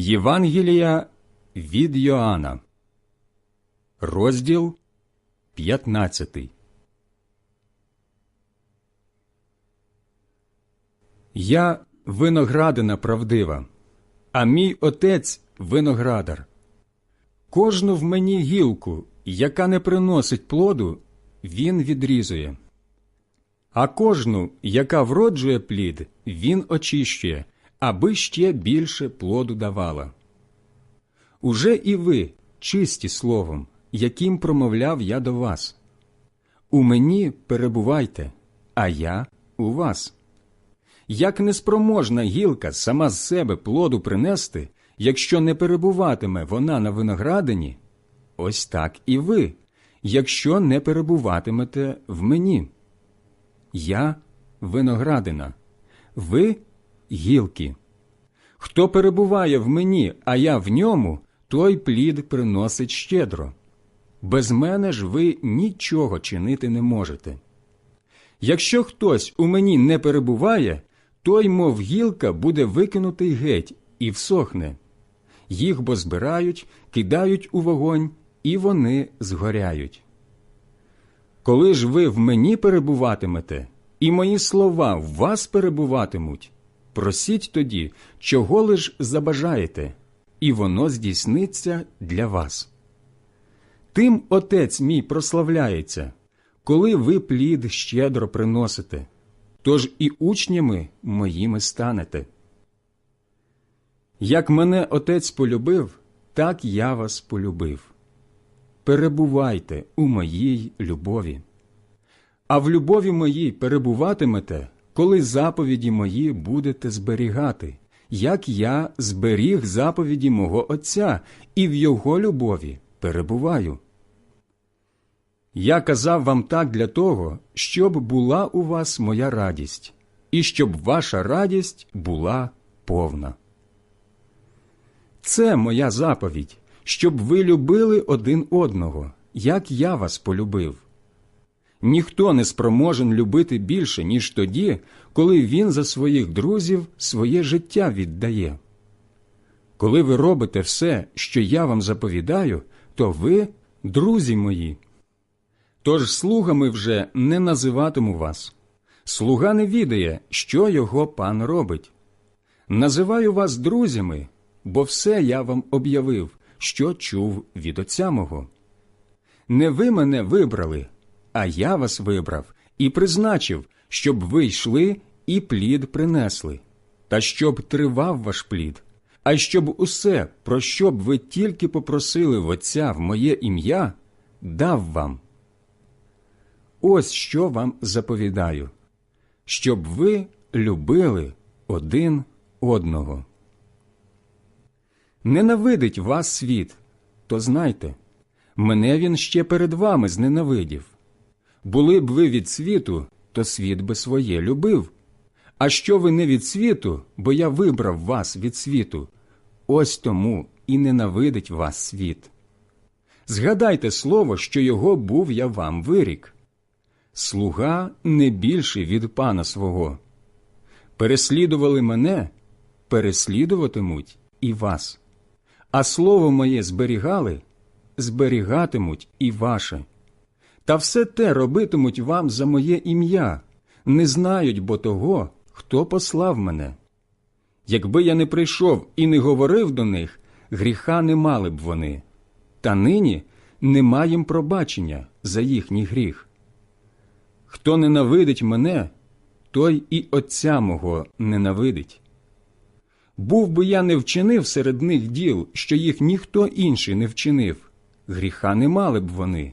Євангелія від Йоанна, розділ 15. Я виноградина правдива, а мій отець виноградар. Кожну в мені гілку, яка не приносить плоду, він відрізує. А кожну, яка вроджує плід, він очищує, аби ще більше плоду давала. Уже і ви чисті словом, яким промовляв я до вас. У мені перебувайте, а я у вас. Як неспроможна гілка сама з себе плоду принести, якщо не перебуватиме вона на виноградині, ось так і ви, якщо не перебуватимете в мені. Я виноградина, ви гілки. Хто перебуває в мені, а я в ньому, той плід приносить щедро. Без мене ж ви нічого чинити не можете. Якщо хтось у мені не перебуває, той, мов гілка, буде викинутий геть і всохне. Їх бо збирають, кидають у вогонь, і вони згоряють. Коли ж ви в мені перебуватимете, і мої слова в вас перебуватимуть, просіть тоді, чого лиш забажаєте, і воно здійсниться для вас. Тим отець мій прославляється, коли ви плід щедро приносите, тож і учнями моїми станете. Як мене отець полюбив, так я вас полюбив. Перебувайте у моїй любові. А в любові моїй перебуватимете, коли заповіді мої будете зберігати, як я зберіг заповіді мого Отця і в його любові перебуваю. Я казав вам так для того, щоб була у вас моя радість, і щоб ваша радість була повна. Це моя заповідь, щоб ви любили один одного, як я вас полюбив. Ніхто не спроможен любити більше, ніж тоді, коли він за своїх друзів своє життя віддає. Коли ви робите все, що я вам заповідаю, то ви друзі мої. Тож слугами вже не називатиму вас. Слуга не відає, що його пан робить. Називаю вас друзями, бо все я вам об'явив, що чув від отця мого. Не ви мене вибрали, а я вас вибрав і призначив, щоб ви йшли і плід принесли, та щоб тривав ваш плід, а щоб усе, про що б ви тільки попросили в Отця в моє ім'я, дав вам. Ось що вам заповідаю, щоб ви любили один одного. Ненавидить вас світ, то знайте, мене він ще перед вами зненавидів. Були б ви від світу, то світ би своє любив. А що ви не від світу, бо я вибрав вас від світу, ось тому і ненавидить вас світ. Згадайте слово, що його був я вам вирік. Слуга не більший від пана свого. Переслідували мене, переслідуватимуть і вас. А слово моє зберігали, зберігатимуть і ваше. Та все те робитимуть вам за моє ім'я, не знають бо того, хто послав мене. Якби я не прийшов і не говорив до них, гріха не мали б вони, та нині нема їм пробачення за їхній гріх. Хто ненавидить мене, той і Отця мого ненавидить. Був би я не вчинив серед них діл, що їх ніхто інший не вчинив, гріха не мали б вони.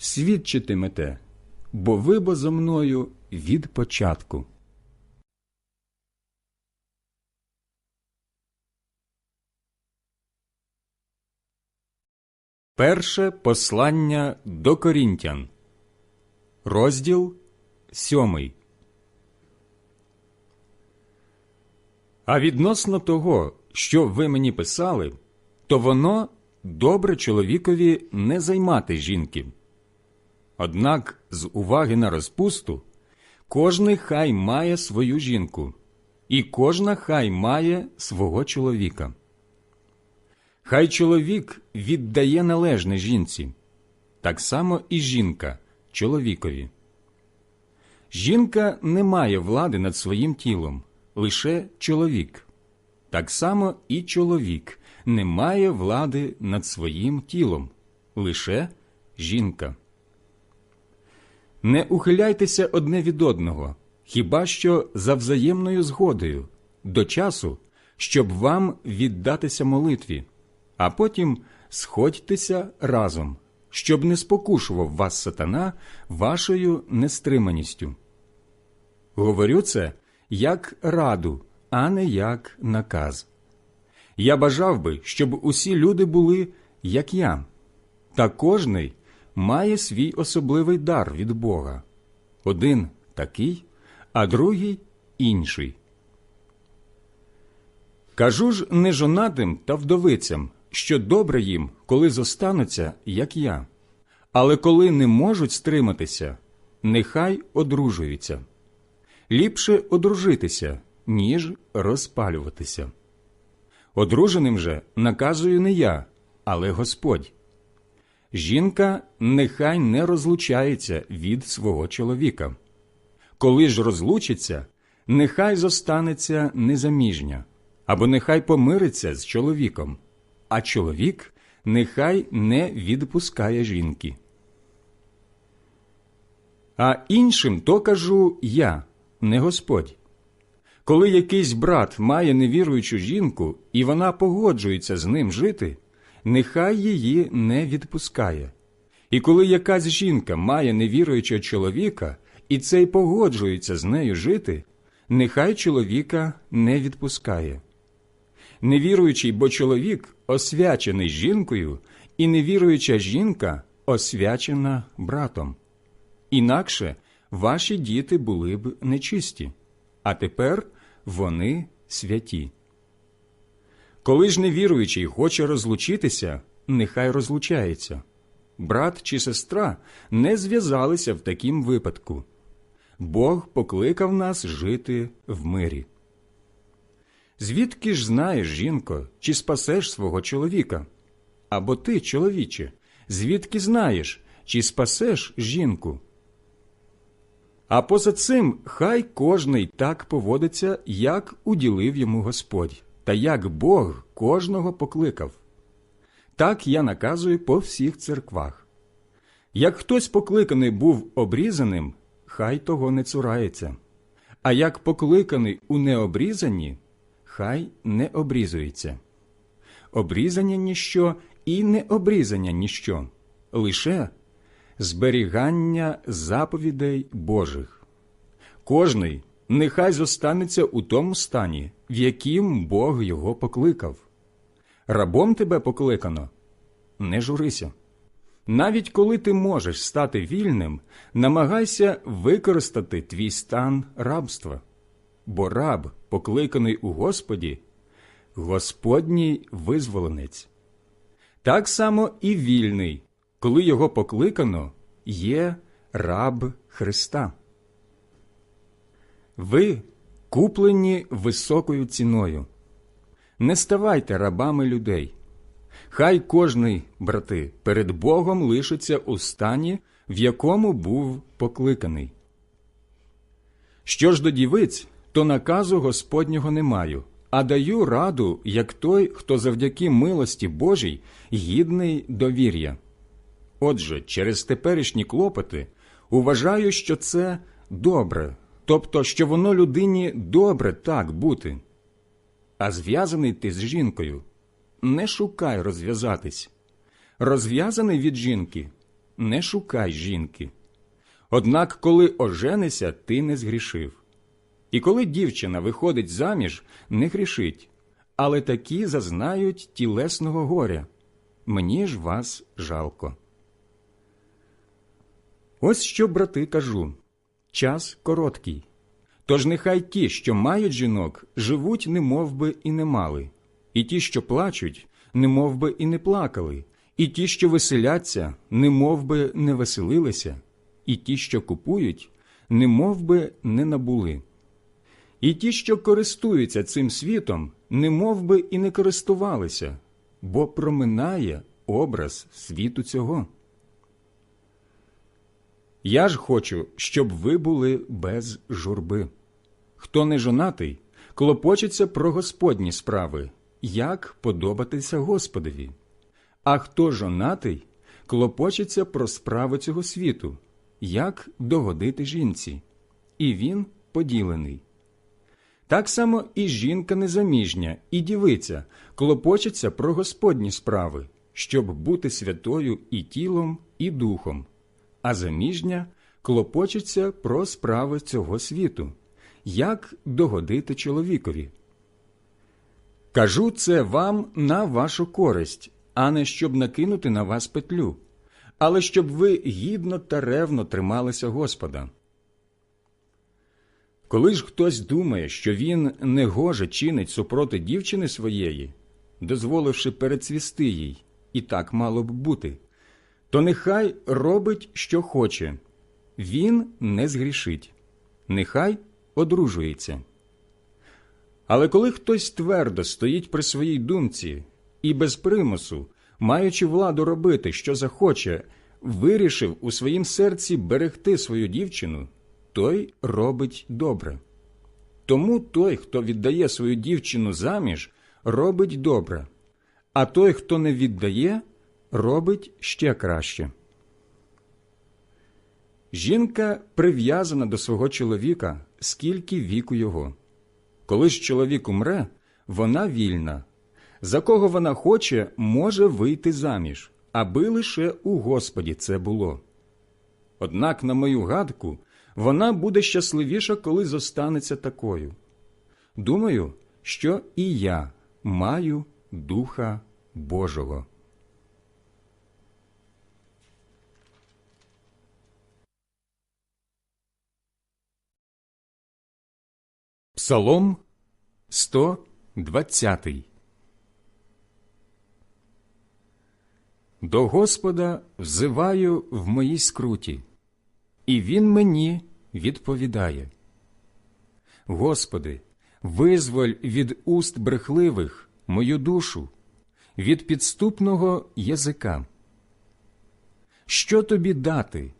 свідчитимете, бо ви бо зо мною від початку. Перше послання до Корінтян, розділ сьомий. А відносно того, що ви мені писали, то воно добре чоловікові не займати жінки. Однак з уваги на розпусту кожний хай має свою жінку, і кожна хай має свого чоловіка. Хай чоловік віддає належне жінці, так само і жінка чоловікові. Жінка не має влади над своїм тілом, лише чоловік. Так само і чоловік не має влади над своїм тілом, лише жінка. Не ухиляйтеся одне від одного, хіба що за взаємною згодою, до часу, щоб вам віддатися молитві, а потім сходьтеся разом, щоб не спокушував вас сатана вашою нестриманістю. Говорю це як раду, а не як наказ. Я бажав би, щоб усі люди були, як я, та кожний має свій особливий дар від Бога один такий, а другий інший. Кажу ж нежонатим та вдовицям, що добре їм, коли зостануться, як я, але коли не можуть стриматися, нехай одружуються. Ліпше одружитися, ніж розпалюватися. Одруженим же наказую не я, але Господь. Жінка нехай не розлучається від свого чоловіка. Коли ж розлучиться, нехай зостанеться незаміжня, або нехай помириться з чоловіком, а чоловік нехай не відпускає жінки. А іншим то кажу я, не Господь. Коли якийсь брат має невіруючу жінку, і вона погоджується з ним жити, нехай її не відпускає. І коли якась жінка має невіруючого чоловіка, і цей погоджується з нею жити, нехай чоловіка не відпускає. Невіруючий, бо чоловік освячений жінкою, і невіруюча жінка освячена братом. Інакше ваші діти були б нечисті, а тепер вони святі. Коли ж невіруючий хоче розлучитися, нехай розлучається. Брат чи сестра не зв'язалися в такім випадку. Бог покликав нас жити в мирі. Звідки ж знаєш, жінко, чи спасеш свого чоловіка? Або ти, чоловіче, звідки знаєш, чи спасеш жінку? А поза цим хай кожний так поводиться, як уділив йому Господь, та як Бог кожного покликав. Так я наказую по всіх церквах. Як хтось покликаний був обрізаним, хай того не цурається, а як покликаний у необрізанні, хай не обрізується. Обрізання ніщо і необрізання ніщо, лише зберігання заповідей Божих. Кожний нехай зостанеться у тому стані, в яким Бог його покликав. Рабом тебе покликано, не журися. Навіть коли ти можеш стати вільним, намагайся використати твій стан рабства, бо раб, покликаний у Господі, Господній визволенець. Так само і вільний, коли його покликано, є раб Христа. Ви куплені високою ціною. Не ставайте рабами людей. Хай кожний, брати, перед Богом лишиться у стані, в якому був покликаний. Що ж до дівиць, то наказу Господнього не маю, а даю раду, як той, хто завдяки милості Божій гідний довір'я. Отже, через теперішні клопоти уважаю, що це добре, тобто, що воно людині добре так бути. А зв'язаний ти з жінкою, не шукай розв'язатись. Розв'язаний від жінки, не шукай жінки. Однак, коли оженися, ти не згрішив. І коли дівчина виходить заміж, не грішить, але такі зазнають тілесного горя мені ж вас жалко. Ось що, брати, кажу час короткий. Тож нехай ті, що мають жінок, живуть, немов би і не мали, і ті, що плачуть, немов би і не плакали, і ті, що веселяться, немов би не веселилися, і ті, що купують, немов би не набули. І ті, що користуються цим світом, немов би і не користувалися, бо проминає образ світу цього. Я ж хочу, щоб ви були без журби. Хто не жонатий, клопочеться про Господні справи, як подобатися Господові. А хто жонатий, клопочеться про справи цього світу, як догодити жінці, і він поділений. Так само і жінка незаміжня, і дівиця клопочеться про Господні справи, щоб бути святою і тілом, і духом, а заміжня клопочеться про справи цього світу, як догодити чоловікові. Кажу це вам на вашу користь, а не щоб накинути на вас петлю, але щоб ви гідно та ревно трималися Господа. Коли ж хтось думає, що він негоже чинить супроти дівчини своєї, дозволивши перецвісти їй, і так мало б бути, то нехай робить, що хоче, він не згрішить, нехай одружується. Але коли хтось твердо стоїть при своїй думці і без примусу, маючи владу робити, що захоче, вирішив у своїм серці берегти свою дівчину, той робить добре. Тому той, хто віддає свою дівчину заміж, робить добре, а той, хто не віддає, робить ще краще. Жінка прив'язана до свого чоловіка, скільки віку його. Коли ж чоловік умре, вона вільна. За кого вона хоче, може вийти заміж, аби лише у Господі це було. Однак, на мою гадку, вона буде щасливіша, коли зостанеться такою. Думаю, що і я маю Духа Божого. Псалом 120 До Господа взиваю в моїй скруті, і Він мені відповідає. Господи, визволь від уст брехливих мою душу, від підступного язика. Що тобі дати?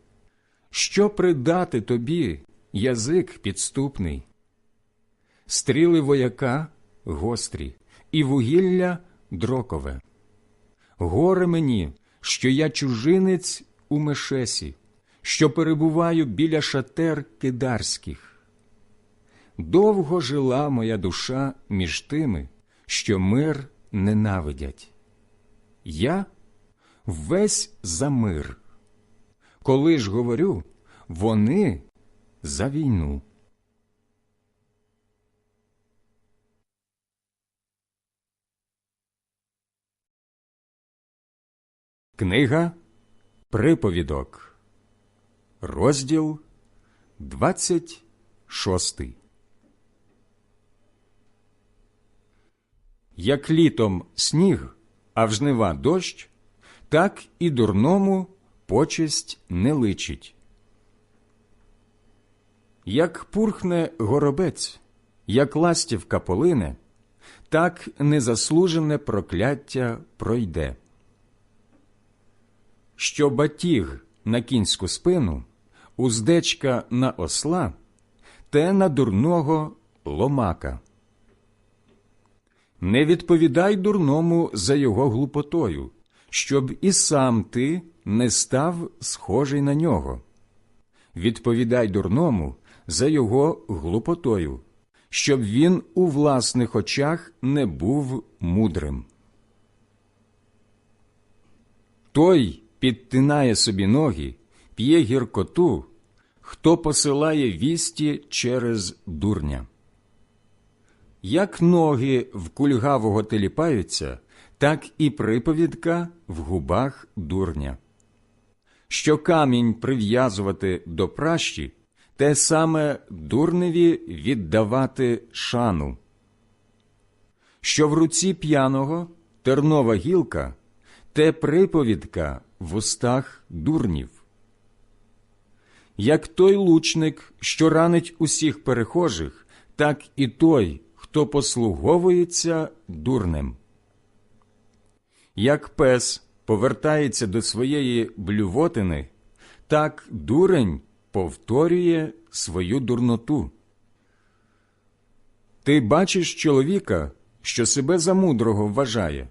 Що придати тобі язик підступний? Стріли вояка гострі, і вугілля дрокове. Горе мені, що я чужинець у мешесі, що перебуваю біля шатер кидарських. Довго жила моя душа між тими, що мир ненавидять. Я весь за мир. Коли ж говорю, вони за війну. Книга Приповідок, розділ 26 Як літом сніг, а в жнива дощ, так і дурному почесть не личить. Як пурхне горобець, як ластівка полине, так незаслужене прокляття пройде що батіг на кінську спину, уздечка на осла, те на дурного ломака. Не відповідай дурному за його глупотою, щоб і сам ти не став схожий на нього. Відповідай дурному за його глупотою, щоб він у власних очах не був мудрим. Той, підтинає собі ноги, п'є гіркоту, хто посилає вісті через дурня. Як ноги в кульгавого теліпаються, так і приповідка в губах дурня. Що камінь прив'язувати до пращі, те саме дурневі віддавати шану. Що в руці п'яного тернова гілка, те приповідка в устах дурнів. Як той лучник, що ранить усіх перехожих, так і той, хто послуговується дурнем. Як пес повертається до своєї блювотини, так дурень повторює свою дурноту. Ти бачиш чоловіка, що себе за мудрого вважає.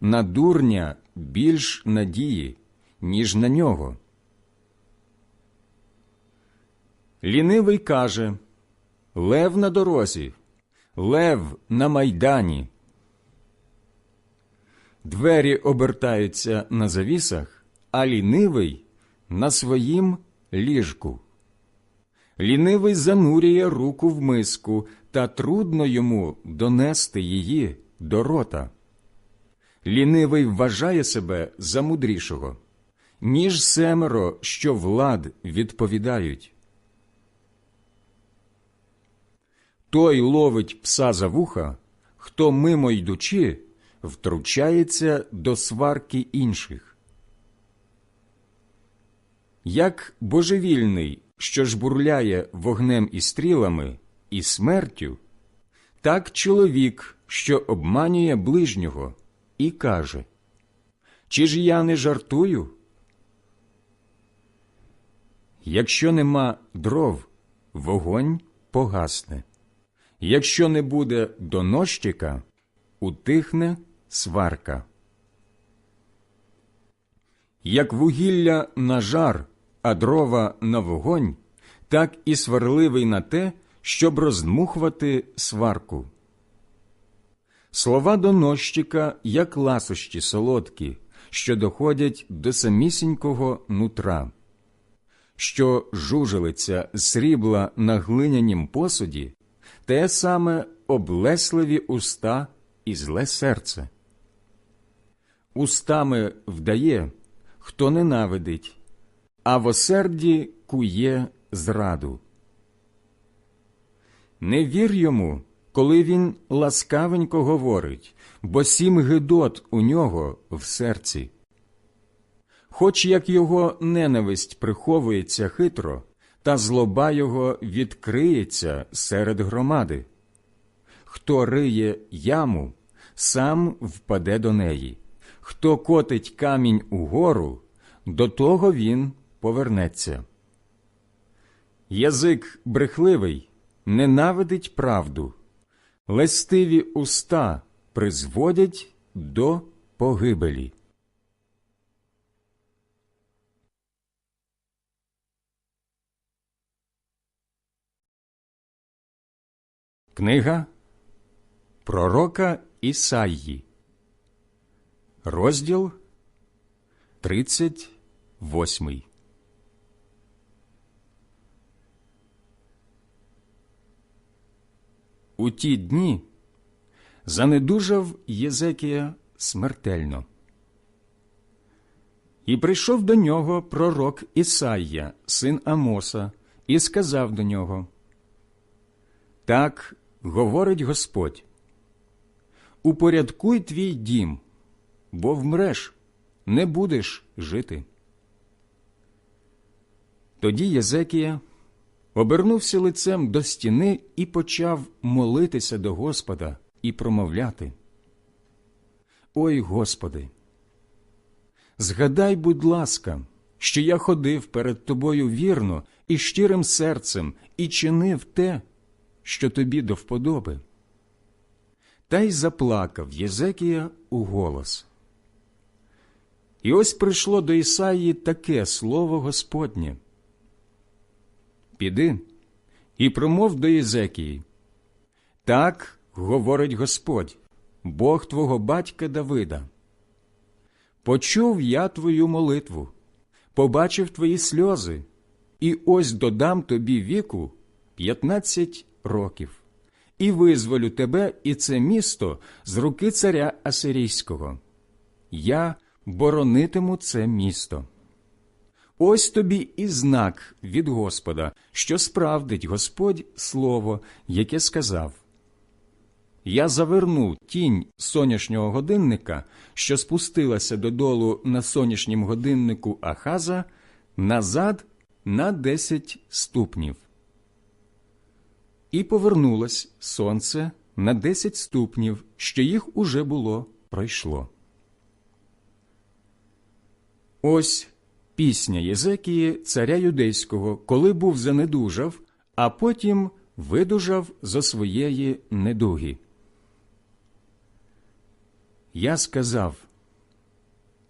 На дурня більш надії, ніж на нього. Лінивий каже Лев на дорозі, лев на майдані. Двері обертаються на завісах, а лінивий на своїм ліжку. Лінивий занурює руку в миску, та трудно йому донести її до рота. Лінивий вважає себе за мудрішого, ніж семеро, що влад відповідають. Той ловить пса за вуха, хто мимо йдучи, втручається до сварки інших. Як божевільний, що жбурляє вогнем і стрілами і смертю, так чоловік, що обманює ближнього, і каже Чи ж я не жартую? Якщо нема дров, вогонь погасне. Якщо не буде донощика, утихне сварка. Як вугілля на жар, а дрова на вогонь, так і сварливий на те, щоб роздмухувати сварку. Слова донощика, як ласощі солодкі, що доходять до самісінького нутра, що жужелиться срібла на глинянім посуді, те саме облесливі уста і зле серце. Устами вдає, хто ненавидить, а в осерді кує зраду. Не вір йому, коли він ласкавенько говорить, бо сім гидот у нього в серці. Хоч як його ненависть приховується хитро, та злоба його відкриється серед громади. Хто риє яму, сам впаде до неї, хто котить камінь угору, до того він повернеться. Язик брехливий ненавидить правду, лестиві уста призводять до погибелі. Книга Пророка Ісаї, розділ 38 У ті дні занедужав Єзекія смертельно. І прийшов до нього пророк Ісаїя, син Амоса, і сказав до нього Так говорить Господь, упорядкуй твій дім, бо вмреш, не будеш жити. Тоді Єзекія обернувся лицем до стіни і почав молитися до Господа і промовляти. Ой Господи, згадай, будь ласка, що я ходив перед Тобою вірно і щирим серцем і чинив те, що тобі до вподоби. Та й заплакав Єзекія у голос. І ось прийшло до Ісаї таке слово Господнє. Піди і промов до Єзекії. Так говорить Господь, Бог твого батька Давида. Почув я твою молитву, побачив твої сльози, і ось додам тобі віку п'ятнадцять років, і визволю тебе і це місто з руки царя Асирійського. Я боронитиму це місто. Ось тобі і знак від Господа, що справдить Господь слово, яке сказав. Я заверну тінь сонячного годинника, що спустилася додолу на сонячнім годиннику Ахаза, назад на десять ступнів. І повернулось сонце на десять ступнів, що їх уже було пройшло. Ось пісня Єзекії, царя юдейського, коли був занедужав, а потім видужав зо своєї недуги. Я сказав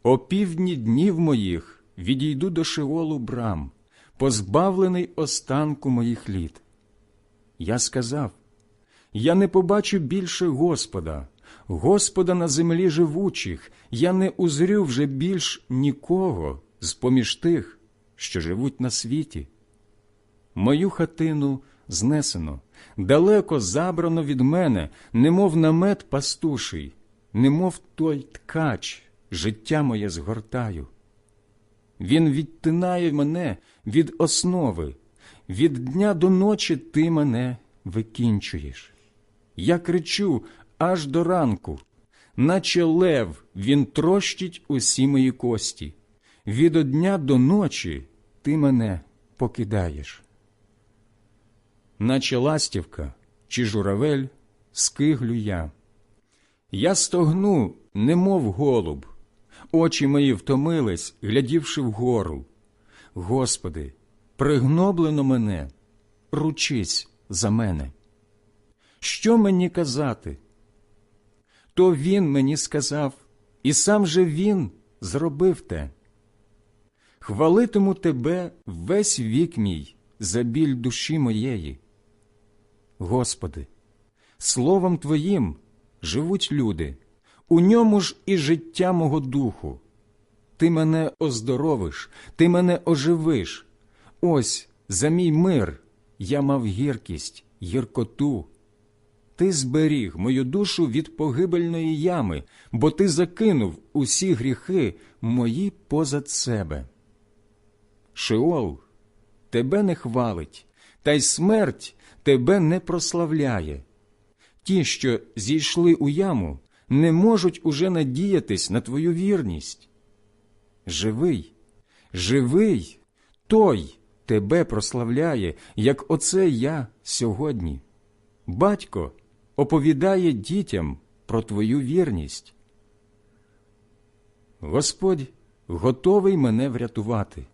О півдні днів моїх відійду до Шеолу брам, позбавлений останку моїх літ. Я сказав Я не побачу більше Господа, Господа на землі живучих, я не узрю вже більш нікого з поміж тих, що живуть на світі. Мою хатину знесено, далеко забрано від мене, немов намет пастуший, немов той ткач, життя моє згортаю. Він відтинає мене від основи, від дня до ночі ти мене викінчуєш. Я кричу аж до ранку, наче лев він трощить усі мої кості. Від дня до ночі ти мене покидаєш. Наче ластівка чи журавель, скиглю я. Я стогну, немов голуб, очі мої втомились, глядівши вгору. Господи, пригноблено мене, ручись за мене. Що мені казати? То він мені сказав, і сам же він зробив те. Хвалитиму тебе весь вік мій за біль душі моєї. Господи, словом Твоїм живуть люди, у ньому ж і життя мого духу. Ти мене оздоровиш, ти мене оживиш. Ось за мій мир я мав гіркість, гіркоту. Ти зберіг мою душу від погибельної ями, бо ти закинув усі гріхи мої позад себе. Шеол тебе не хвалить, та й смерть тебе не прославляє. Ті, що зійшли у яму, не можуть уже надіятись на твою вірність. Живий, живий, той тебе прославляє, як оце я сьогодні. Батько оповідає дітям про твою вірність. Господь готовий мене врятувати.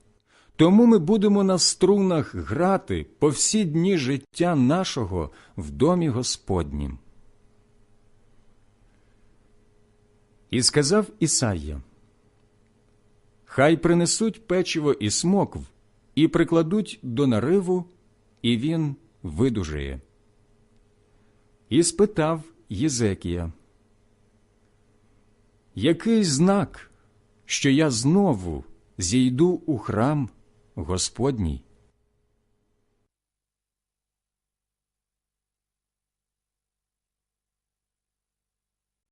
Тому ми будемо на струнах грати по всі дні життя нашого в домі Господнім. І сказав Ісайя, Хай принесуть печиво і смокв, і прикладуть до нариву, і він видужає. І спитав Єзекія, Який знак, що я знову зійду у храм Господній?